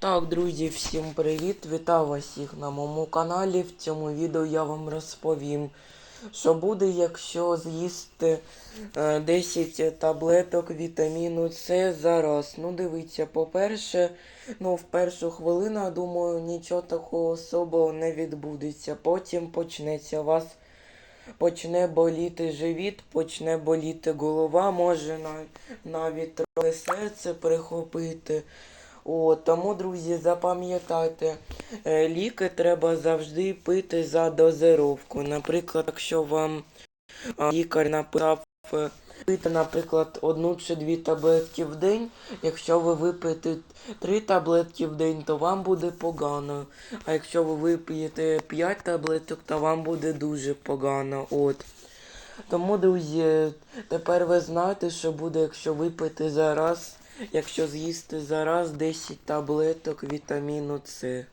Так, друзі, всім привіт! Вітаю вас всіх на моєму каналі. В цьому відео я вам розповім, що буде, якщо з'їсти е, 10 таблеток вітаміну С зараз. Ну, дивіться, по-перше, ну, в першу хвилину, думаю, нічого такого особого не відбудеться. Потім почнеться вас. Почне боліти живіт, почне боліти голова, може навіть трохи серце прихопити. О, тому, друзі, запам'ятайте, е, ліки треба завжди пити за дозировку. Наприклад, якщо вам лікар написав е, пити, наприклад, одну чи дві таблетки в день, якщо ви вип'єте три таблетки в день, то вам буде погано. А якщо ви вип'єте 5 таблеток, то вам буде дуже погано. От. Тому, друзі, тепер ви знаєте, що буде, якщо випити зараз, якщо з'їсти зараз 10 таблеток вітаміну С.